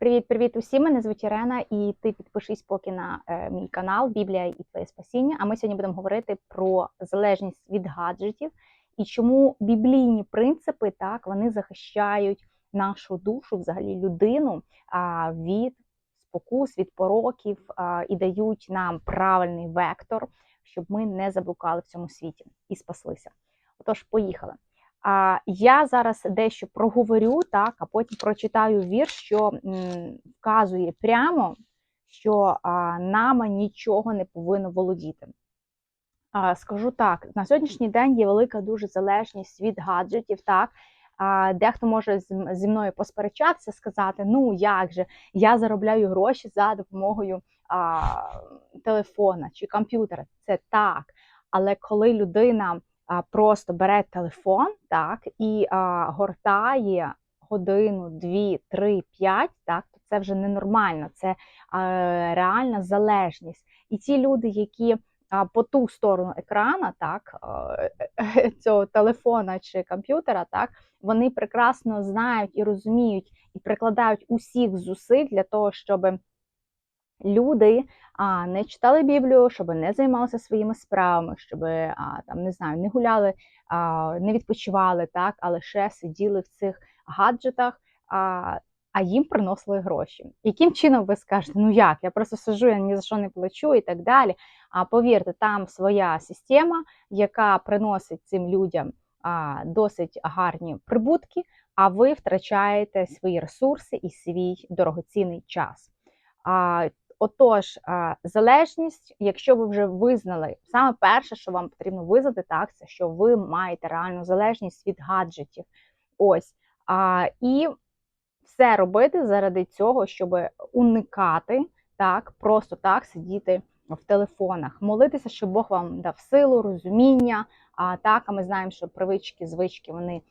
Привіт-привіт усім! Мене звуть Ірена, і ти підпишись поки на е, мій канал Біблія і твоє спасіння. А ми сьогодні будемо говорити про залежність від гаджетів і чому біблійні принципи так вони захищають нашу душу, взагалі людину а, від спокус, від пороків а, і дають нам правильний вектор, щоб ми не заблукали в цьому світі і спаслися. Отож, поїхали. Я зараз дещо проговорю, так, а потім прочитаю вірш, що вказує прямо, що нами нічого не повинно володіти. Скажу так: на сьогоднішній день є велика дуже залежність від гаджетів. так, Дехто може зі мною посперечатися, сказати: ну як же, я заробляю гроші за допомогою а, телефона чи комп'ютера. Це так. Але коли людина просто бере телефон, так, і а, гортає годину, дві, три, п'ять, так, то це вже ненормально, це а, реальна залежність. І ті люди, які по ту сторону екрана, так, е, цього телефона чи комп'ютера, так, вони прекрасно знають і розуміють, і прикладають усіх зусиль для того, щоб люди а, не читали Біблію, щоб не займалися своїми справами, щоб а, там не знаю, не гуляли, а, не відпочивали, так, а лише сиділи в цих гаджетах, а, а їм приносили гроші. Яким чином ви скажете, ну як, я просто сижу, я ні за що не плачу і так далі. А повірте, там своя система, яка приносить цим людям а, досить гарні прибутки, а ви втрачаєте свої ресурси і свій дорогоцінний час. А, Отож, залежність, якщо ви вже визнали, саме перше, що вам потрібно визнати, так, це що ви маєте реальну залежність від гаджетів. Ось. А, І все робити заради цього, щоб уникати так, просто так сидіти в телефонах, молитися, щоб Бог вам дав силу, розуміння. А так, а ми знаємо, що привички, звички вони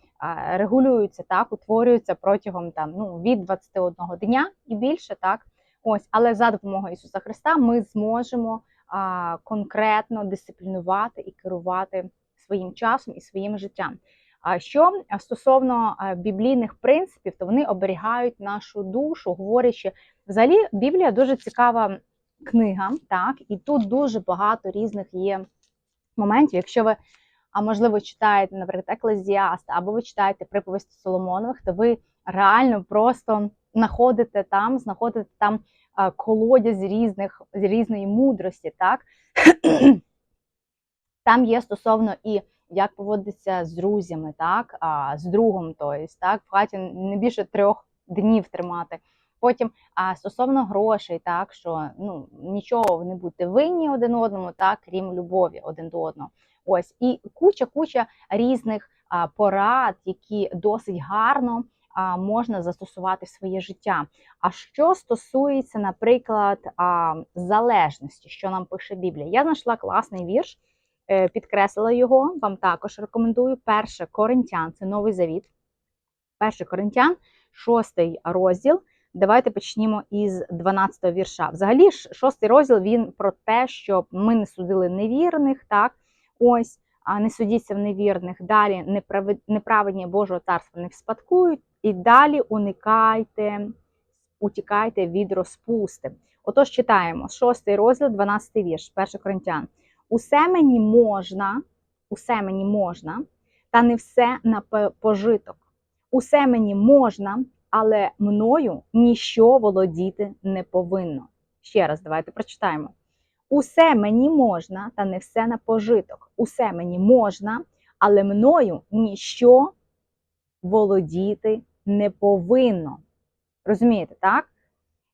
регулюються так, утворюються протягом там ну від 21 дня і більше так. Ось, але за допомогою Ісуса Христа ми зможемо а, конкретно дисциплінувати і керувати своїм часом і своїм життям. А що стосовно біблійних принципів, то вони оберігають нашу душу, говорячи, взагалі Біблія дуже цікава книга, так, і тут дуже багато різних є моментів. Якщо ви, а можливо, читаєте, наприклад, Еклезіаста, або ви читаєте приповісті Соломонових, то ви реально просто знаходите там, знаходите там колодязь різних з різної мудрості, так? Там є стосовно і як поводитися з друзями, так, а, з другом, тобто, так, в хаті не більше трьох днів тримати. Потім а стосовно грошей, так? Що ну нічого не будете винні один одному, так? Крім любові один до одного. Ось. І куча-куча різних а, порад, які досить гарно можна застосувати в своє життя. А що стосується, наприклад, залежності, що нам пише Біблія, я знайшла класний вірш, е, підкреслила його. Вам також рекомендую. Перше Коринтян, це новий завіт. Перше Коринтян, шостий розділ. Давайте почнімо із 12-го вірша. Взагалі, шостий розділ він про те, щоб ми не судили невірних, так, ось, а не судіться в невірних, далі неправедні Божого царства не вспадкують, і далі уникайте, утікайте від розпусти. Отож, читаємо шостий розділ, 12 вірш, 1 Коринтян. Усе мені можна, усе мені можна, та не все на пожиток. Усе мені можна, але мною ніщо володіти не повинно. Ще раз, давайте прочитаємо. Усе мені можна, та не все на пожиток. Усе мені можна, але мною ніщо володіти не повинно. Розумієте, так?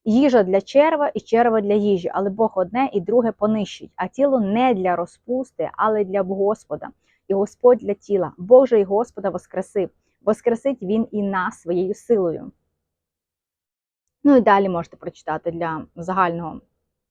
Їжа для черва і черва для їжі, але Бог одне і друге понищить, а тіло не для розпусти, але для Господа, і Господь для тіла. Бог же і Господа воскресив воскресить він і нас своєю силою. Ну і далі можете прочитати для загального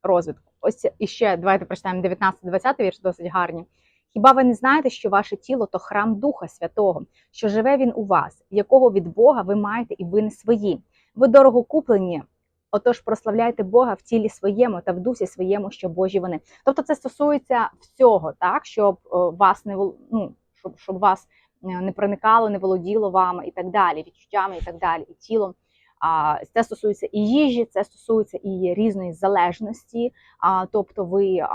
розвитку. Ось іще давайте прочитаємо 19-20 вірш, досить гарні. Хіба ви не знаєте, що ваше тіло то храм Духа Святого, що живе він у вас, якого від Бога ви маєте і ви не свої? Ви дорого куплені, отож прославляйте Бога в тілі своєму та в дусі своєму, що Божі вони. Тобто це стосується всього, так, щоб вас не ну, щоб, щоб вас Е, не проникало, не володіло вами і так далі, відчуттями і так далі, і тілом. А це стосується і їжі, це стосується і різної залежності. А, тобто ви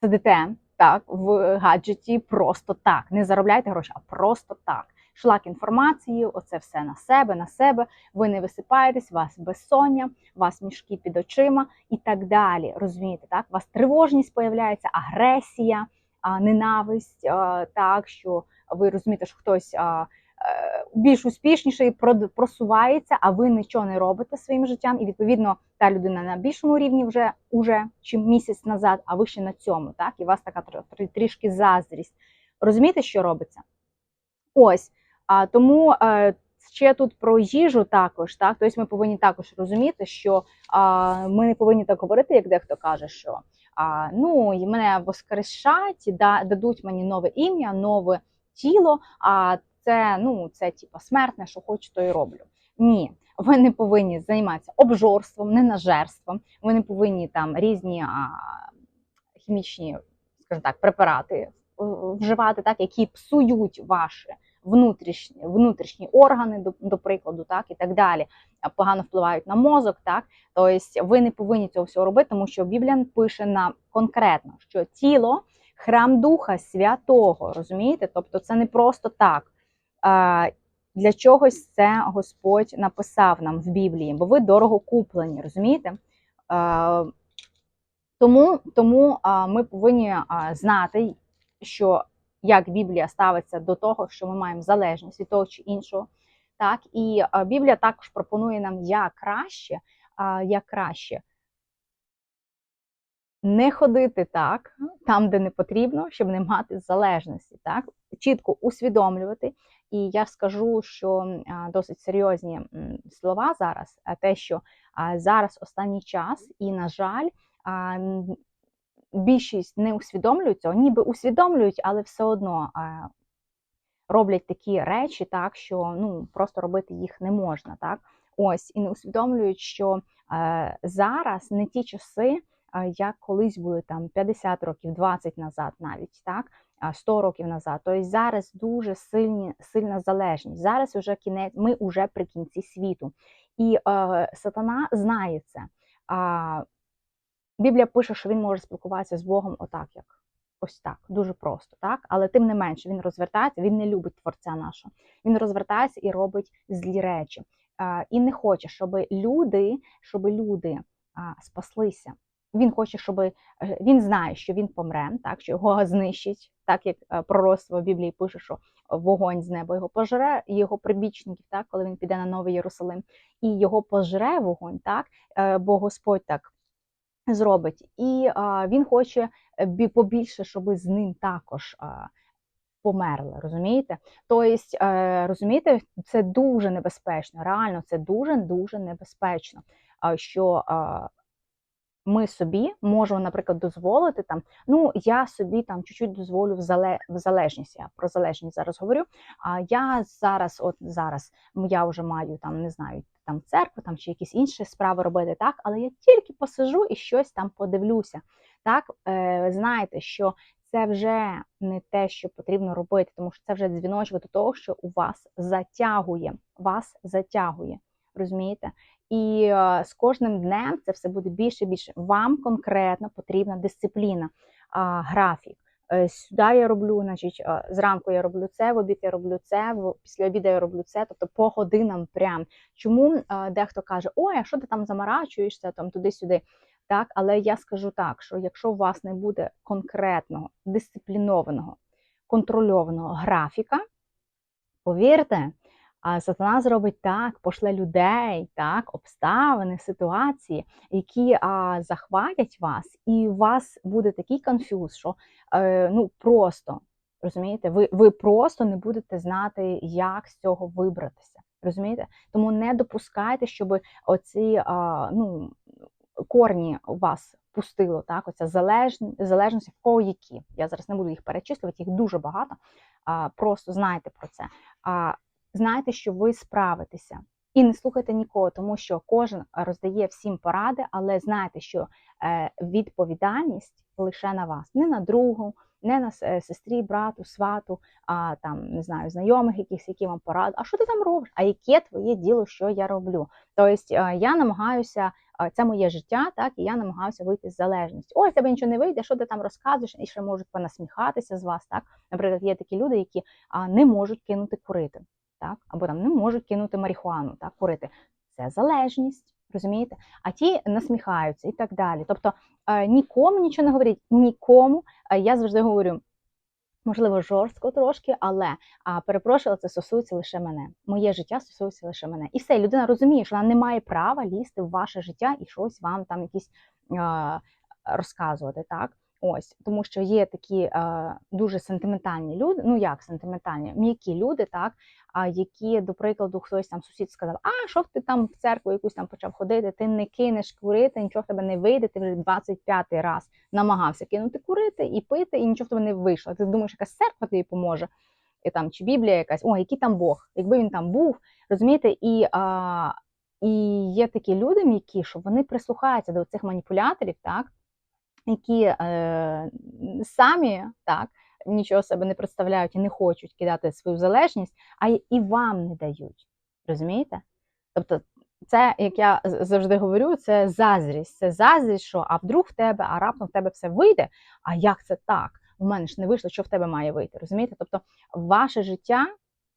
сидите так в гаджеті просто так. Не заробляйте гроші, а просто так. Шлак інформації, оце все на себе, на себе. Ви не висипаєтесь, вас безсоння, вас мішки під очима і так далі. Розумієте, так? У вас тривожність появляється, агресія, ненависть, так що ви розумієте, що хтось більш успішніший просувається, а ви нічого не робите своїм життям. І відповідно та людина на більшому рівні вже уже чим місяць назад, а ви ще на цьому. Так, і у вас така тр- тр- трішки заздрість. Розумієте, що робиться? Ось а тому е, ще тут про їжу також. Так, тобто ми повинні також розуміти, що а, ми не повинні так говорити, як дехто каже, що а, ну мене воскрешать, да, дадуть мені нове ім'я, нове тіло. А це ну це типа смертне, що хочу, то і роблю. Ні, ви не повинні займатися обжорством, ненажерством. Ви не повинні там різні а, хімічні, скажімо так, препарати вживати, так, які псують ваші внутрішні, внутрішні органи, до, до прикладу, так і так далі, погано впливають на мозок. Так, тобто ви не повинні цього всього робити, тому що Біблія пише нам конкретно, що тіло храм Духа Святого, розумієте? Тобто, це не просто так. Для чогось це Господь написав нам в Біблії, бо ви дорого куплені, розумієте? Тому тому ми повинні знати, що як Біблія ставиться до того, що ми маємо залежність від того чи іншого. Так, і Біблія також пропонує нам як краще, як краще не ходити так, там, де не потрібно, щоб не мати залежності. Так, чітко усвідомлювати. І я скажу, що досить серйозні слова зараз, те, що зараз останній час, і, на жаль, більшість не усвідомлюють цього, ніби усвідомлюють, але все одно роблять такі речі, так що ну просто робити їх не можна. Так, ось і не усвідомлюють, що е, зараз не ті часи, як колись були там 50 років, 20 назад, навіть так. А, 100 років назад, тобто зараз дуже сильні, сильна залежність. Зараз вже кінець, ми вже при кінці світу. І е, сатана знає це. А, Біблія пише, що він може спілкуватися з Богом отак, як ось так, дуже просто, так? Але тим не менше він розвертається, він не любить творця нашого. Він розвертається і робить злі речі. А, і не хоче, щоб люди, щоб люди а, спаслися. Він хоче, щоб е, він знає, що він помре, так що його знищить, так як е, пророцтво в Біблії пише, що вогонь з неба його пожере, і його прибічників, так, коли він піде на Новий Єрусалим, і його пожере вогонь, так, е, бо Господь так зробить. І а, він хоче побільше, щоб з ним також а, померли. Розумієте? Тобто, розумієте, це дуже небезпечно. Реально, це дуже дуже небезпечно. Що ми собі можемо, наприклад, дозволити там. Ну, я собі там чуть-чуть дозволю в зале в залежність. Я про залежність зараз говорю. А я зараз, от зараз, я вже маю там, не знаю, там церкву там чи якісь інші справи робити, так, але я тільки посижу і щось там подивлюся. Так, е, знаєте, що це вже не те, що потрібно робити, тому що це вже дзвіночок до того, що у вас затягує, вас затягує. Розумієте? І е, з кожним днем це все буде більше і більше. Вам конкретно потрібна дисципліна, графік. Е, Сюди я роблю, значить, е, зранку я роблю це, в обід я роблю це, в після обіду я роблю це, тобто по годинам прям. Чому дехто каже, ой, а що ти там замарачуєшся там туди-сюди? Так, але я скажу так, що якщо у вас не буде конкретного, дисциплінованого, контрольованого графіка, повірте, а сатана зробить так, пошле людей, так, обставини, ситуації, які а, захватять вас, і у вас буде такий конфюз, що е, ну просто розумієте, ви, ви просто не будете знати, як з цього вибратися. Розумієте? Тому не допускайте, щоб оці а, ну, корні у вас пустило, так, оця залежність, залежність в кого які. Я зараз не буду їх перечислювати, їх дуже багато. А, просто знайте про це. А, знайте, що ви справитеся. І не слухайте нікого, тому що кожен роздає всім поради, але знайте, що е, відповідальність лише на вас, не на другу, не на е, сестрі, брату, свату, а там не знаю, знайомих, якихось, які вам поради. А що ти там робиш? А яке твоє діло, що я роблю? Тобто е, я намагаюся, це моє життя, так і я намагаюся вийти з залежності. Ой, тебе нічого не вийде, що ти там розказуєш, і ще можуть понасміхатися з вас. Так, наприклад, є такі люди, які не можуть кинути курити, так, або там не можуть кинути марихуану, так, курити. Це залежність, розумієте? А ті насміхаються і так далі. Тобто е, нікому нічого не говоріть, нікому. Е, Я завжди говорю. Можливо, жорстко трошки, але перепрошую, це стосується лише мене. Моє життя стосується лише мене. І все, людина розуміє, що вона не має права лізти в ваше життя і щось вам там якісь а, розказувати. Так, ось тому, що є такі а, дуже сентиментальні люди. Ну як сентиментальні, м'які люди, так а які, до прикладу, хтось там сусід сказав: А що ти там в церкву якусь там почав ходити? Ти не кинеш курити, нічого в тебе не вийде. Ти вже 25-й раз намагався кинути курити і пити, і нічого в тебе не вийшло. Ти думаєш, якась церква тобі поможе, і там чи Біблія якась, о, який там Бог, якби він там був, розумієте, і, а, і є такі люди м'які, що вони прислухаються до цих маніпуляторів, так, які е, самі так. Нічого себе не представляють і не хочуть кидати свою залежність, а і вам не дають. Розумієте? Тобто, це, як я завжди говорю, це заздрість. Це заздрість, що а вдруг в тебе, а раптом в тебе все вийде. А як це так? У мене ж не вийшло, що в тебе має вийти. Розумієте? Тобто, ваше життя,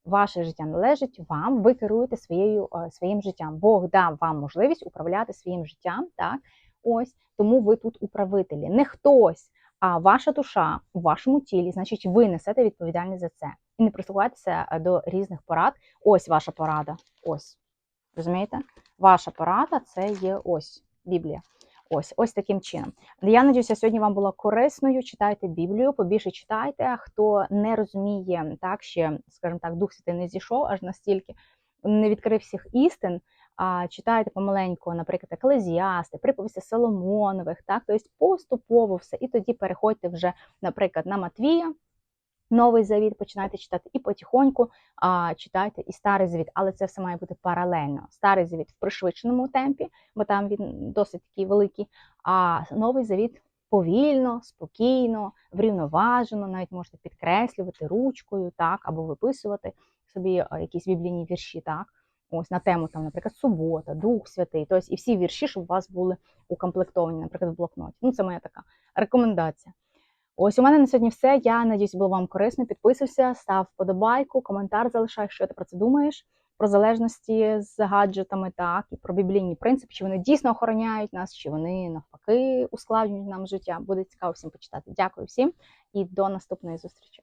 ваше життя належить вам, ви керуєте своєю, е, своїм життям. Бог дав вам можливість управляти своїм життям. Так, ось тому ви тут управителі. Не хтось, а ваша душа у вашому тілі, значить, ви несете відповідальність за це. І не прислухайтеся е, до різних порад. Ось ваша порада. Ось. Розумієте? Ваша порада це є ось Біблія. Ось, ось таким чином. Я надіюся, сьогодні вам було корисною. Читайте Біблію, побільше читайте. Хто не розуміє, так ще, скажімо так, Дух Святий не зійшов аж настільки, не відкрив всіх істин. А читайте помаленьку, наприклад, Еклезіасти, приповісті Соломонових, так, тобто поступово все. І тоді переходьте вже, наприклад, на Матвія, Новий завіт починайте читати і потихоньку а, читайте і старий завіт, але це все має бути паралельно. Старий завіт в пришвидшеному темпі, бо там він досить такий великий. А новий завіт повільно, спокійно, врівноважено, навіть можете підкреслювати ручкою, так, або виписувати собі якісь біблійні вірші, так. Ось на тему, там, наприклад, субота, Дух Святий. Тобто і всі вірші, щоб у вас були укомплектовані, наприклад, в блокноті. Ну, це моя така рекомендація. Ось у мене на сьогодні все. Я надіюсь, було вам корисно. Підписуйся, став вподобайку, коментар залишай, що ти про це думаєш, про залежності з гаджетами, так, і про біблійні принципи, чи вони дійсно охороняють нас, чи вони навпаки ускладнюють нам життя. Буде цікаво всім почитати. Дякую всім і до наступної зустрічі.